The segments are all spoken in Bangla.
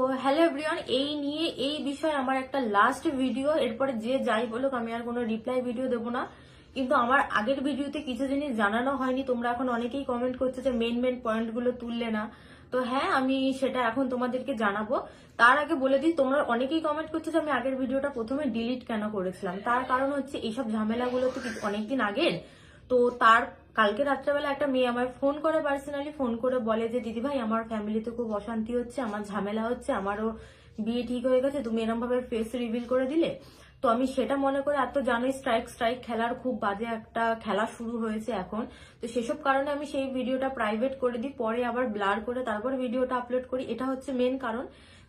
তো হ্যালো এভরিওয়ান এই নিয়ে এই বিষয়ে আমার একটা লাস্ট ভিডিও এরপরে যে যাই বলুক আমি আর কোনো রিপ্লাই ভিডিও দেবো না। কিন্তু আমার আগের ভিডিওতে কিছু জিনিস জানানো হয়নি, তোমরা এখন অনেকেই কমেন্ট করছ যে মেন মেন পয়েন্টগুলো তুললে না। তো হ্যাঁ আমি সেটা এখন তোমাদেরকে জানাব। তার আগে বলে দিই, তোমরা অনেকেই কমেন্ট করছ যে আমি আগের ভিডিওটা প্রথমে ডিলিট কেন করেছিলাম? তার কারণ হচ্ছে এইসব ঝামেলাগুলো তো অনেকদিন আগের। তো তার কালকে রাত্রেবেলা একটা মেয়ে আমায় ফোন করে পার্সোনালি ফোন করে বলে যে, দিদি ভাই, আমার ফ্যামিলিতে খুব অশান্তি হচ্ছে, আমার ঝামেলা হচ্ছে, আমারও বিয়ে ঠিক হয়ে গেছে, তুমি এরকম ভাবে ফেস রিভিল করে দিলে? তো আমি সেটা মনে করে এত জানোই স্ট্রাইক স্ট্রাইক খেলার খুব বাজে একটা খেলা শুরু হয়েছে এখন। তো সেসব কারণে আমি সেই ভিডিওটা প্রাইভেট করে দিই, পরে আবার ব্লার করে তারপর ভিডিওটা আপলোড করি। এটা হচ্ছে মেন কারণ।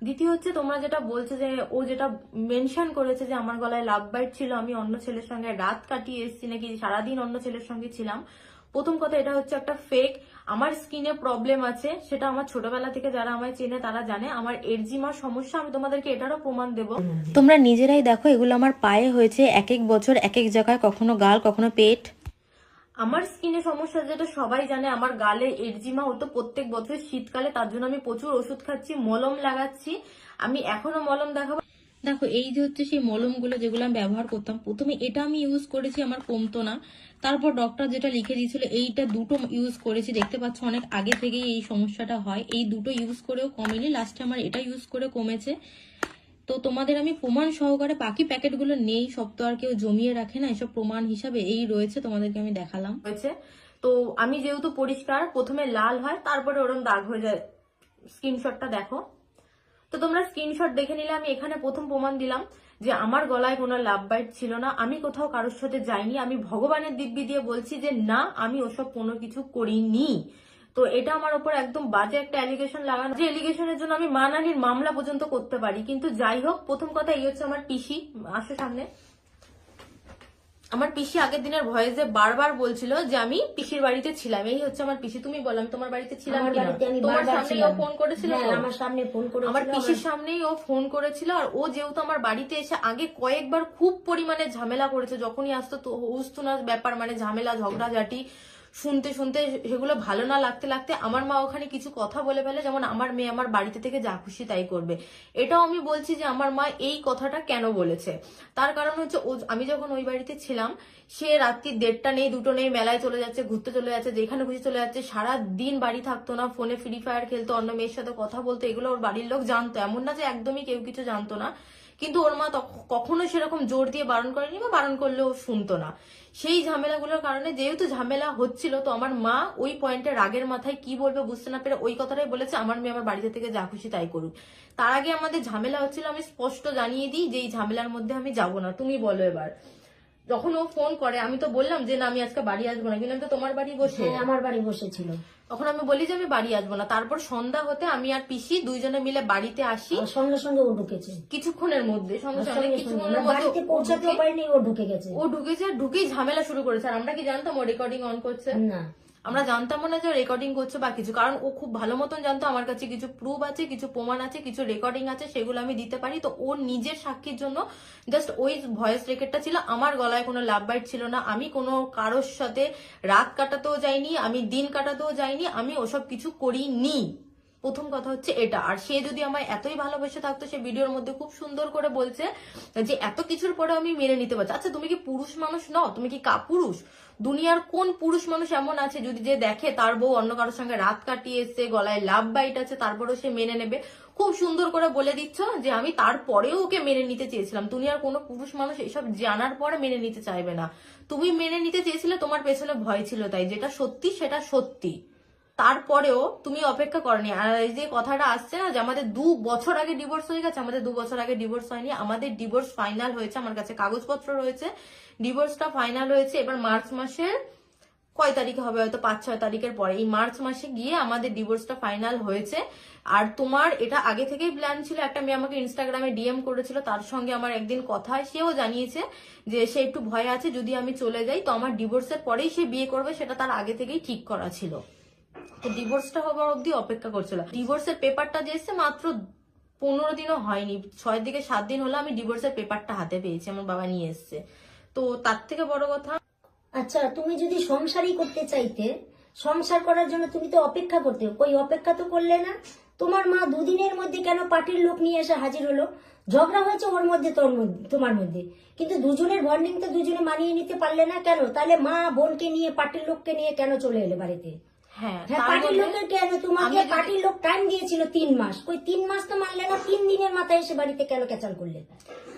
দ্বিতীয় হচ্ছে তোমরা যেটা বলছো যে ও যেটা মেনশন করেছে যে আমার গলায় লাভ বাইট ছিল, আমি অন্য ছেলের সঙ্গে রাত কাটিয়ে এসেছি নাকি সারাদিন অন্য ছেলের সঙ্গে ছিলাম। প্রথম কথা, এটা হচ্ছে একটা ফেক আমার স্কিনে প্রবলেম আছে, সেটা আমার ছোটবেলা থেকে যারা আমায় চেনে তারা জানে। আমার এরজিমার সমস্যা, আমি তোমাদেরকে এটারও প্রমাণ দেবো। তোমরা নিজেরাই দেখো, এগুলো আমার পায়ে হয়েছে এক এক বছর এক এক জায়গায় কখনো গাল, কখনো পেট। আমার স্কিনে সমস্যা যেটা সবাই জানে, আমার গালে এরজিমা হতো প্রত্যেক বছর শীতকালে, তার জন্য আমি প্রচুর ওষুধ খাচ্ছি, মলম লাগাচ্ছি। আমি এখনও মলম দেখাবো। দেখো, এই যে হচ্ছে সেই মলমগুলো যেগুলো আমি ব্যবহার করতাম, প্রথমে এটা আমি ইউজ করেছি আমার কমতো না। তারপর ডক্টর যেটা লিখে দিয়েছিল, এইটা দুটো ইউজ করেছি। দেখতে পাচ্ছ, অনেক আগে থেকেই এই সমস্যাটা হয়। এই দুটো ইউজ করেও কমেনি লাস্টে আমার এটা ইউজ করে কমেছে। তো তোমাদের আমি প্রমাণ সহকারে বাকি প্যাকেটগুলো নেই, সব তো আর কেউ জমিয়ে রাখে না, এসব প্রমাণ হিসাবে এই রয়েছে, তোমাদেরকে আমি দেখালাম। হয়েছে তো আমি যেহেতু পরিষ্কার, প্রথমে লাল হয়, তারপরে ওরম দাগ হয়ে যায়। স্ক্রিনশটটা দেখো। তো তোমরা স্ক্রিনশট দেখে নিলে, আমি এখানে প্রথম প্রমাণ দিলাম যে আমার গলায় কোনো লাভ বাইট ছিল না, আমি কোথাও কারোর সাথে যাইনি, আমি ভগবানের দিব্যি দিয়ে বলছি যে না, আমি ওসব কোনো কিছু করিনি। তো এটা আমার ওপর একদম বাজে একটা অ্যালিগেশন লাগানো। যে অ্যালিগেশনের জন্য আমি মানানির মামলা পর্যন্ত করতে পারি। কিন্তু যাই হোক প্রথম কথা এই হচ্ছে আমার পিসি আসো সামনে। আমার পিসি আগের দিনের ভয়েসে বারবার বলছিল যে আমি পিসির বাড়িতে ছিলাম। এই হচ্ছে আমার পিসি। তুমি বলো আমি তোমার বাড়িতে ছিলাম তোমার ও ফোন করেছিল? হ্যাঁ, আমার সামনে ফোন করে আমার পিসির সামনেই ও ফোন করেছিল। আর ও যেহেতু আমার বাড়িতে এসে আগে কয়েকবার খুব পরিমাণে ঝামেলা করেছে যখনই আসতো তো উস্তুনার ব্যাপার মানে ঝামেলা ঝগড়াঝাটি শুনতে শুনতে সেগুলো ভালো না লাগতে লাগতে আমার মা ওখানে কিছু কথা বলে ফেলে, যেমন আমার মেয়ে আমার বাড়িতে থেকে যা খুশি তাই করবে। এটাও আমি বলছি যে আমার মা এই কথাটা কেন বলেছে? তার কারণ হচ্ছে আমি যখন ওই বাড়িতে ছিলাম, সে রাত্রি দেড়টা নেই, দুটো নেই, মেলায় চলে যাচ্ছে, ঘুরতে চলে যাচ্ছে, যেখানে খুশি চলে যাচ্ছে সারা দিন বাড়ি থাকতো না, ফোনে ফ্রি ফায়ার খেলতো, অন্য মেয়ের সাথে কথা বলতো, এগুলো ওর বাড়ির লোক জানতো। এমন না যে একদমই কেউ কিছু জানতো না। কিন্তু ওর মা কখনো সেরকম জোর দিয়ে বারণ করেনি বা বারণ করলেও শুনতো না। সেই ঝামেলাগুলোর কারণে যেহেতু ঝামেলা হচ্ছিল, তো আমার মা ওই পয়েন্টে রাগের মাথায় কি বলবে বুঝতে না পেরে ওই কথাটাই বলেছে, আমার মেয়ে আমার বাড়িতে থেকে যা খুশি তাই করুক। তার আগে আমাদের ঝামেলা হচ্ছিল, আমি স্পষ্ট জানিয়ে দিই যে এই ঝামেলার মধ্যে আমি যাব না। তুমি বলো এবার। যখন ও ফোন করে আমি তো বললাম যে না আমি আজকে বাড়ি আসব না। কিন্তু আমি তো তোমার বাড়ি বসে? হ্যাঁ, আমার বাড়ি বসেছিল। তখন আমি বলি যে আমি বাড়ি আসব না। তারপর সন্ধ্যা হতে আমি আর পিসি দুইজনে মিলে বাড়িতে আসি। আর সঙ্গে সঙ্গে ও ঢুকেছে। কিছুক্ষণের মধ্যে সঙ্গে সঙ্গে সঙ্গে সঙ্গে। কিছুক্ষণের মধ্যে বাড়িতে ও ঢুকে- পারিনি ও ঢুকে গেছে। ও ঢুকেছে আর ঢুকেই ঝামেলা শুরু করেছে। আর আমরা কি জানতাম ও রেকর্ডিং অন করছে? না। আমরা জানতাম না যে রেকর্ডিং করছে বা কিছু। কারণ ও খুব ভালো মতন জানতো, আমার কাছে কিছু প্রুফ আছে, কিছু প্রমাণ আছে, কিছু রেকর্ডিং আছে, সেগুলো আমি দিতে পারি। তো ওর নিজের সাক্ষীর জন্য জাস্ট ওই ভয়েস রেকর্ডটা ছিল। আমার গলায় কোনো লাভ বাইট ছিল না। আমি কোনো কারোর সাথে রাত কাটাতেও যাইনি, আমি দিন কাটাতেও যাইনি, আমি ওসব কিছু করিনি। প্রথম কথা হচ্ছে এটা। আর সে যদি আমায় এতই ভালোবেসে থাকতো, সে ভিডিওর মধ্যে খুব সুন্দর করে বলছে যে, এত কিছুর পরে আমি মেনে নিতে পারছি। আচ্ছা তুমি কি পুরুষ মানুষ? নও তুমি কি কাপুরুষ? দুনিয়ার কোন পুরুষ মানুষ এমন আছে যদি যে দেখে তার বউ অন্য কারোর সঙ্গে রাত কাটিয়ে এসছে, গলায় লাভ বাইট আছে, তারপরেও সে মেনে নেবে? খুব সুন্দর করে বলে দিচ্ছ যে, আমি তারপরেও ওকে মেনে নিতে চেয়েছিলাম। দুনিয়ার কোনো পুরুষ মানুষ এসব জানার পরে মেনে নিতে চাইবে না। তুমি মেনে নিতে চেয়েছিলে, তোমার পেছনে ভয় ছিল তাই। যেটা সত্যি, সেটা সত্যি। তারপরেও তুমি অপেক্ষা করনি। আর এই যে কথাটা আসছে না যে আমাদের দু বছর আগে ডিভোর্স হয়ে গেছে, আমাদের দু বছর আগে ডিভোর্স হয়নি, আমাদের ডিভোর্স ফাইনাল হয়েছে, আমার কাছে কাগজপত্র রয়েছে। ডিভোর্সটা ফাইনাল হয়েছে এবার মার্চ মাসের কয় তারিখে হবে? হয়তো পাঁচ, ছয় তারিখের পরে। এই মার্চ মাসে গিয়ে আমাদের ডিভোর্সটা ফাইনাল হয়েছে। আর তোমার এটা আগে থেকেই প্ল্যান ছিল, একটা মেয়ে আমাকে ইনস্টাগ্রামে ডিএম করেছিল, তার সঙ্গে আমার একদিন কথা সেও জানিয়েছে যে সে একটু ভয় আছে, যদি আমি চলে যাই, তো আমার ডিভোর্সের পরেই সে বিয়ে করবে, সেটা তার আগে থেকেই ঠিক করা ছিল। তো ডিভোর্সটা হবার অবধি অপেক্ষা করছিল। ডিভোর্সের পেপারটা যে মাত্র পনেরো দিনও হয়নি। ছয় থেকে সাত দিন হলো আমি ডিভোর্সের পেপারটা হাতে পেয়েছি, আমার বাবা নিয়ে এসছে। তো তার থেকে বড় কথা আচ্ছা তুমি যদি সংসারই করতে চাইতে, সংসার করার জন্য তুমি তো অপেক্ষা করতে। ওই অপেক্ষা তো করলে না, তোমার মা দুদিনের মধ্যে কেন পার্টির লোক নিয়ে এসে হাজির হলো? ঝগড়া হয়েছে ওর মধ্যে, তোর মধ্যে, তোমার মধ্যে। কিন্তু দুজনের বন্ডিং তো দুজনে মানিয়ে নিতে পারলে না কেন? তাহলে মা বোনকে নিয়ে, পার্টির লোককে নিয়ে কেন চলে এলে বাড়িতে? হ্যাঁ হ্যাঁ পার্টির লোকের কেন? তোমাকে পার্টির লোক টাইম দিয়েছিল তিন মাস। ওই তিন মাস তো মানলে না তিন দিনের মাথায় এসে বাড়িতে কেন ক্যাচাল করলে?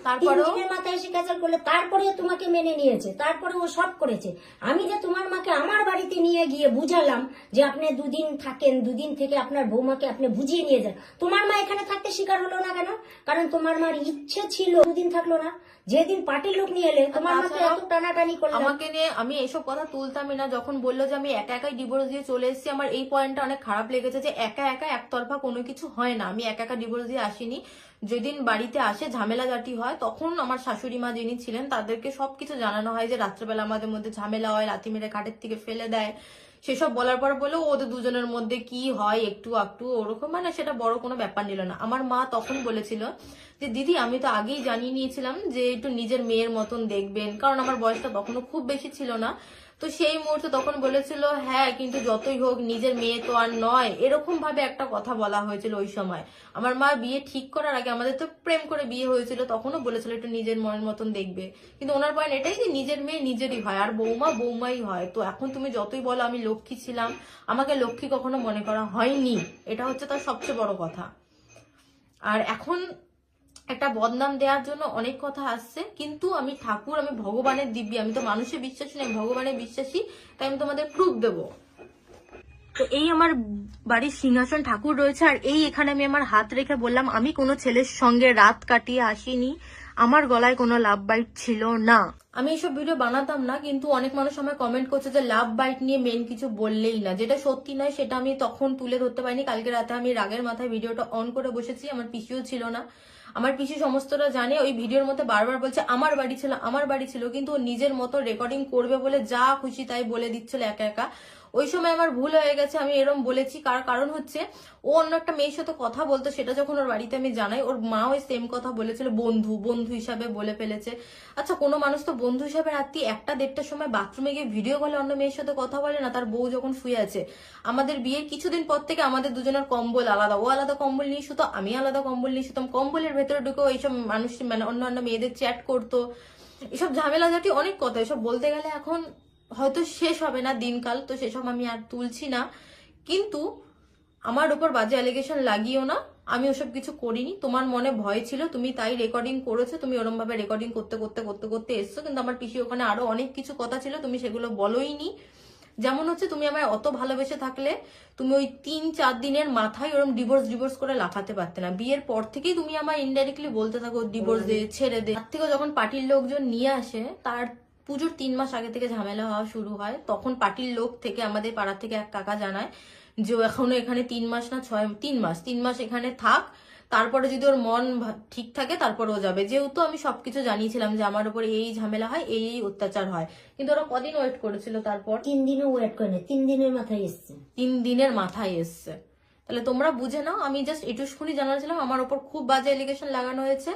তারপরেও মাথায় এসে ক্যাচাল করলে তারপরে তোমাকে মেনে নিয়েছে তারপরে ও সব করেছে। আমি যে তোমার মাকে আমার বাড়িতে নিয়ে গিয়ে বুঝালাম যে আপনি দুদিন থাকেন দুদিন থেকে আপনার বৌমাকে আপনি বুঝিয়ে নিয়ে যান তোমার মা এখানে থাকতে শিকার হলো না কেন? কারণ তোমার মার ইচ্ছে ছিল দুদিন থাকল না। যেদিন পার্টির লোক নিয়ে এলে তোমার মাকে এত টানাটানি করল আমাকে নিয়ে আমি এসব কথা তুলতামই না যখন বলল যে আমি একা একাই ডিভোর্স দিয়ে চলে এসেছি আমার এই পয়েন্টটা অনেক খারাপ লেগেছে যে একা একা একতরফা কোনো কিছু হয় না। আমি একা একা ডিভোর্স দিয়ে আসিনি। যেদিন বাড়িতে আসে ঝামেলা জাটি হয়, তখন আমার শাশুড়ি মা যিনি ছিলেন, তাদেরকে সবকিছু জানানো হয় যে রাত্রেবেলা আমাদের মধ্যে ঝামেলা হয়, লাথি মেরে খাটের থেকে ফেলে দেয়। সেসব বলার পর বলে ওদের দুজনের মধ্যে কি হয়, একটু একটু ওরকম? মানে সেটা বড় কোনো ব্যাপার নিল না। আমার মা তখন বলেছিল যে, দিদি, আমি তো আগেই জানিয়ে নিয়েছিলাম যে, একটু নিজের মেয়ের মতন দেখবেন। কারণ আমার বয়সটা তখনও খুব বেশি ছিল না। তো সেই মুহূর্তে তখন বলেছিল হ্যাঁ কিন্তু যতই হোক, নিজের মেয়ে তো আর নয়। এরকম ভাবে একটা কথা বলা হয়েছিল ওই সময়। আমার মা বিয়ে ঠিক করার আগে আমাদের তো প্রেম করে বিয়ে হয়েছিল, তখনও বলেছিল, একটু নিজের মনের মতন দেখবে। কিন্তু ওনার পয়েন্ট এটাই যে নিজের মেয়ে নিজেরই হয়, আর বৌমা বৌমাই হয়। তো এখন তুমি যতই বলো, আমি লক্ষ্মী ছিলাম, আমাকে লক্ষ্মী কখনো মনে করা হয়নি। এটা হচ্ছে তার সবচেয়ে বড় কথা। আর এখন একটা বদনাম দেওয়ার জন্য অনেক কথা আসছে, কিন্তু আমি ঠাকুর, আমি ভগবানের দিব্যি, আমি তো মানুষে বিশ্বাসী নই ভগবানের বিশ্বাসী, তাই আমি তোমাদের প্রুফ দেবো। তো এই আমার বাড়ির সিংহাসন ঠাকুর রয়েছে, আর এই এখানে আমি আমার হাত রেখে বললাম, আমি কোনো ছেলের সঙ্গে রাত কাটিয়ে আসিনি, আমার গলায় কোনো লাভ বাইট ছিল না। আমি এইসব ভিডিও বানাতাম না, কিন্তু অনেক মানুষ আমায় কমেন্ট করছে যে লাভ বাইট নিয়ে মেন কিছু বললেই না। যেটা সত্যি নয়, সেটা আমি তখন তুলে ধরতে পারিনি। কালকে রাতে আমি রাগের মাথায় ভিডিওটা অন করে বসেছি, আমার পিসিও ছিল না। আমার পিসি সমস্তটা জানে, ওই ভিডিওর মধ্যে বারবার বলছে, আমার বাড়ি ছিল, আমার বাড়ি ছিল, কিন্তু ও নিজের মতো রেকর্ডিং করবে বলে যা খুশি তাই বলে দিচ্ছিল একা একা। ওই সময় আমার ভুল হয়ে গেছে, আমি এরম বলেছি। কার কারণ হচ্ছে, ও অন্য একটা মেয়ের সাথে কথা বলতো, সেটা যখন ওর বাড়িতে আমি জানাই, ওর মা ওই সেম কথা বলেছিল, বন্ধু বন্ধু হিসাবে বলে ফেলেছে। আচ্ছা কোনো মানুষ তো বন্ধু হিসাবে রাত্রি একটা দেড়টার সময় বাথরুমে গিয়ে ভিডিও কলে অন্য মেয়ের সাথে কথা বলে না, তার বউ যখন শুয়ে আছে। আমাদের বিয়ের কিছুদিন পর থেকে আমাদের দুজনের কম্বল আলাদা, ও আলাদা কম্বল নিয়ে শুতো, আমি আলাদা কম্বল নিয়ে শুতাম। কম্বলের ভেতরে ঢুকে এইসব মানুষ মানে অন্য অন্য মেয়েদের চ্যাট করতো। এসব ঝামেলা জাতি অনেক কথা, এসব বলতে গেলে এখন হয়তো শেষ হবে না দিনকাল তো সেসব আমি আর তুলছি না। কিন্তু আমার উপর বাজে অ্যালিগেশন লাগিও না। আমি ওসব কিছু করিনি। তোমার মনে ভয় ছিল তুমি তাই রেকর্ডিং করেছ তুমি ওরম ভাবে রেকর্ডিং করতে করতে করতে করতে এসছো। কিন্তু আমার পিসি ওখানে আরও অনেক কিছু কথা ছিল তুমি সেগুলো বলোইনি। যেমন হচ্ছে তুমি আমায় অত ভালোবেসে থাকলে তুমি ওই তিন চার দিনের মাথায় ওরম ডিভোর্স ডিভোর্স করে লাফাতে পারতে না। বিয়ের পর থেকেই তুমি আমায় ইনডাইরেক্টলি বলতে থাকো ডিভোর্স দে ছেড়ে দে। তার থেকে যখন পার্টির লোকজন নিয়ে আসে তার পুজোর তিন মাস আগে থেকে ঝামেলা হওয়া শুরু হয়। তখন পার্টির লোক থেকে আমাদের পাড়া থেকে এক কাকা জানায় যে এখনও এখানে তিন মাস না ছয় তিন মাস তিন মাস এখানে থাক। তারপরে যদি ওর মন ঠিক থাকে তারপরে ও যাবে। যেহেতু আমি সবকিছু জানিয়েছিলাম যে আমার উপর এই ঝামেলা হয় এই এই অত্যাচার হয়। কিন্তু ওরা কদিন ওয়েট করেছিল তারপর? তিন দিনও ওয়েট করে তিন দিনের মাথায় এসছে। তিন দিনের মাথায় এসছে। তাহলে তোমরা বুঝে নাও আমি জাস্ট এটুকুনি জানাচ্ছিলাম আমার ওপর খুব বাজে এলিগেশন লাগানো হয়েছে।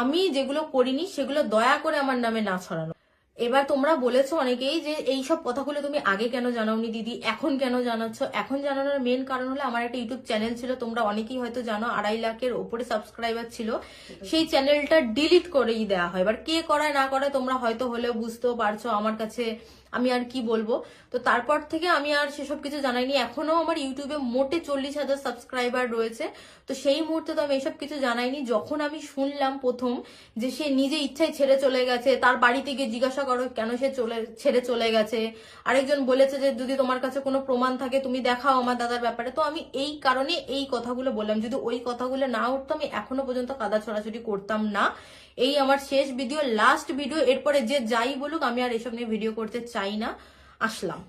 আমি যেগুলো করিনি সেগুলো দয়া করে আমার নামে না ছড়ানো। এবার তোমরা বলেছ অনেকেই যে এই সব কথাগুলো তুমি আগে কেন জানাওনি দিদি? এখন কেন জানাচ্ছ? এখন জানানোর মেন কারণ হলো আমার একটা ইউটিউব চ্যানেল ছিল তোমরা অনেকেই হয়তো জানো আড়াই লাখের ওপরে সাবস্ক্রাইবার ছিল। সেই চ্যানেলটা ডিলিট করেই দেওয়া হয়। এবার কে করায় না করায় তোমরা হয়তো হলেও বুঝতেও পারছ। আমার কাছে আমি আর কি বলব? তো তারপর থেকে আমি আর সেসব কিছু জানাইনি। এখনও আমার ইউটিউবে মোটে চল্লিশ হাজার সাবস্ক্রাইবার রয়েছে। তো সেই মুহূর্তে তো আমি এসব কিছু জানাইনি। যখন আমি শুনলাম প্রথম যে সে নিজে ইচ্ছায় ছেড়ে চলে গেছে, তার বাড়িতে গিয়ে জিজ্ঞাসা করো কেন সে চলে, ছেড়ে চলে গেছে? আরেকজন বলেছে যে যদি তোমার কাছে কোনো প্রমাণ থাকে, তুমি দেখাও আমার দাদার ব্যাপারে। তো আমি এই কারণে এই কথাগুলো বললাম। যদি ওই কথাগুলো না উঠতো, আমি এখনও পর্যন্ত কাদা ছড়াছড়ি করতাম না। এই আমার শেষ ভিডিও লাস্ট ভিডিও এরপরে যে যাই বলুক, আমি আর এসব নিয়ে ভিডিও করতে চাই না। আসলাম।